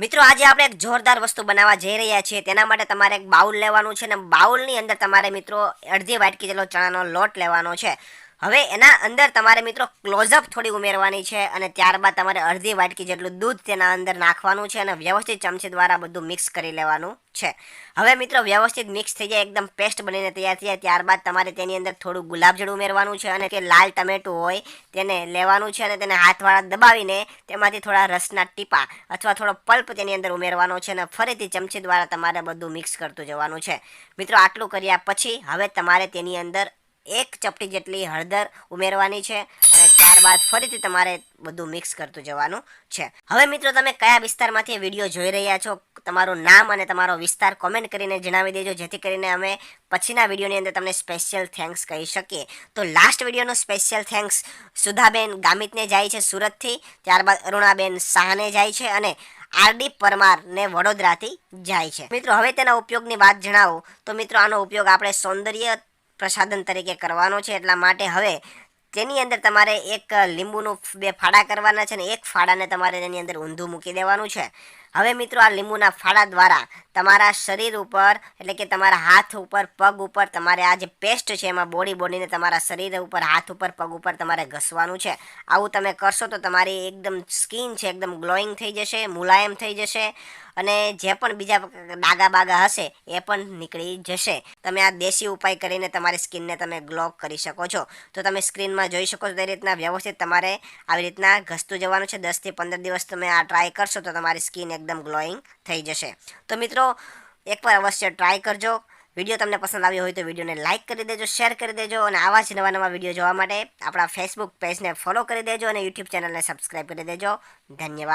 મિત્રો, આજે આપણે એક જોરદાર વસ્તુ બનાવવા જઈ રહ્યા છીએ. તેના માટે તમારે એક બાઉલ લેવાનું છે અને બાઉલની અંદર તમારે મિત્રો અડધી વાટકી જેટલો ચણાનો લોટ લેવાનો છે. હવે એના અંદર તમારે મિત્રો ક્લોઝઅપ થોડી ઉમેરવાની છે અને ત્યારબાદ તમારે અડધી વાટકી જેટલું દૂધ તેના અંદર નાખવાનું છે અને વ્યવસ્થિત ચમચી દ્વારા બધું મિક્સ કરી લેવાનું છે. હવે મિત્રો વ્યવસ્થિત મિક્સ થઈ જાય, એકદમ પેસ્ટ બનીને તૈયાર થઈ જાય ત્યારબાદ તમારે તેની અંદર થોડું ગુલાબજળ ઉમેરવાનું છે અને કે લાલ ટમેટું હોય તેને લેવાનું છે અને તેને હાથવાળા દબાવીને તેમાંથી થોડા રસના ટીપા અથવા થોડો પલ્પ તેની અંદર ઉમેરવાનો છે અને ફરીથી ચમચી દ્વારા તમારે બધું મિક્સ કરતું જવાનું છે. મિત્રો આટલું કર્યા પછી હવે તમારે તેની અંદર એક ચપટી જેટલી હળદર ઉમેરવાની છે અને ત્યારબાદ ફરીથી તમારે બધું મિક્સ કરતું જવાનું છે. હવે મિત્રો, તમે કયા વિસ્તારમાંથી વીડિયો જોઈ રહ્યા છો, તમારું નામ અને તમારો વિસ્તાર કોમેન્ટ કરીને જણાવી દેજો, જેથી કરીને અમે પછીના વિડીયોની અંદર તમને સ્પેશિયલ થેન્ક્સ કહી શકીએ. તો લાસ્ટ વિડીયોનો સ્પેશિયલ થેન્ક્સ સુધાબેન ગામિતને જાય છે સુરતથી, ત્યારબાદ અરુણાબેન શાહને જાય છે અને આરડી પરમાર ને વડોદરાથી જાય છે. મિત્રો, હવે તેના ઉપયોગની વાત જણાવું. તો મિત્રો, આનો ઉપયોગ આપણે સૌંદર્ય પ્રસાધન તરીકે કરવાનો છે એટલા માટે હવે તેની અંદર તમારે એક લીંબુનું બે ફાડા કરવાના છે ને એક ફાડાને તમારે તેની અંદર ઊંધું મૂકી દેવાનું છે. હવે મિત્રો આ લીંબુના ફાળા દ્વારા તમારા શરીર ઉપર, એટલે કે તમારા હાથ ઉપર, પગ ઉપર તમારે આ જે પેસ્ટ છે એમાં બોડી બોડીને તમારા શરીર ઉપર, હાથ ઉપર, પગ ઉપર તમારે ઘસવાનું છે. આવું તમે કરશો તો તમારી એકદમ સ્કિન છે એકદમ ગ્લોઈંગ થઈ જશે, મુલાયમ થઈ જશે અને જે પણ બીજા ડાગા બાગા હશે એ પણ નીકળી જશે. તમે આ દેશી ઉપાય કરીને તમારી સ્કિનને તમે ગ્લો કરી શકો છો. તો તમે સ્ક્રીનમાં જોઈ શકો છો તે રીતના વ્યવસ્થિત તમારે આવી રીતના ઘસતું જવાનું છે. દસથી પંદર દિવસ તમે આ ટ્રાય કરશો તો તમારી સ્કિન એકદમ ગ્લોઈંગ થઈ જશે. તો મિત્રો, એકવાર અવશ્ય ટ્રાય કરજો. વીડિયો તમને પસંદ આવ્યો હોય તો વિડીયોને લાઇક કરી દેજો શેર કરી દેજો અને આવા જ નવા નવા વીડિયો જોવા માટે આપણા ફેસબુક પેજને ફોલો કરી દેજો અને યુટ્યુબ ચેનલને સબસ્ક્રાઈબ કરી દેજો. ધન્યવાદ.